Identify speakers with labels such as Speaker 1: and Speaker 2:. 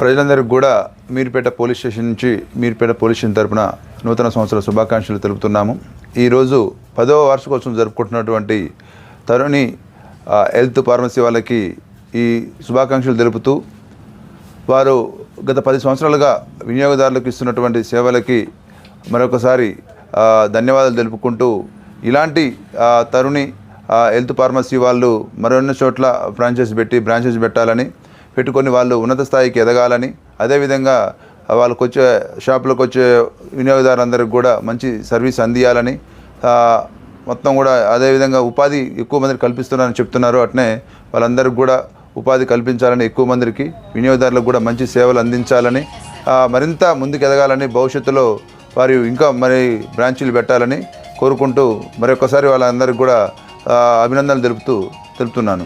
Speaker 1: ప్రజలందరికీ కూడా Meerpet police station నుంచి మీర్పేట పోలీస్ స్టేషన్ తరపున నూతన సంవత్సర శుభాకాంక్షలు తెలుపుతున్నాము. ఈరోజు పదవ వార్షికోత్సవం జరుపుకుంటున్నటువంటి తరుణి హెల్త్ ఫార్మసీ వాళ్ళకి ఈ శుభాకాంక్షలు తెలుపుతూ వారు గత పది సంవత్సరాలుగా వినియోగదారులకు ఇస్తున్నటువంటి సేవలకి మరొకసారి ధన్యవాదాలు తెలుపుకుంటూ ఇలాంటి తరుణి హెల్త్ ఫార్మసీ వాళ్ళు మరిన్ని చోట్ల బ్రాంచెస్ పెట్టి బ్రాంచెస్ పెట్టాలని పెట్టుకొని వాళ్ళు ఉన్నత స్థాయికి ఎదగాలని అదేవిధంగా వాళ్ళకు వచ్చే షాపులకు వచ్చే వినియోగదారులందరికీ కూడా మంచి సర్వీస్ అందియాలని మొత్తం కూడా అదేవిధంగా ఉపాధి ఎక్కువ మందికి కల్పిస్తున్నారని చెప్తున్నారు. అట్నే వాళ్ళందరికీ కూడా ఉపాధి కల్పించాలని ఎక్కువ మందికి వినియోగదారులకు కూడా మంచి సేవలు అందించాలని మరింత ముందుకు ఎదగాలని భవిష్యత్తులో వారు ఇంకా మరి బ్రాంచీలు పెట్టాలని కోరుకుంటూ మరొకసారి వాళ్ళందరికీ కూడా అభినందనలు తెలుపుతూ తెలుపుతున్నాను.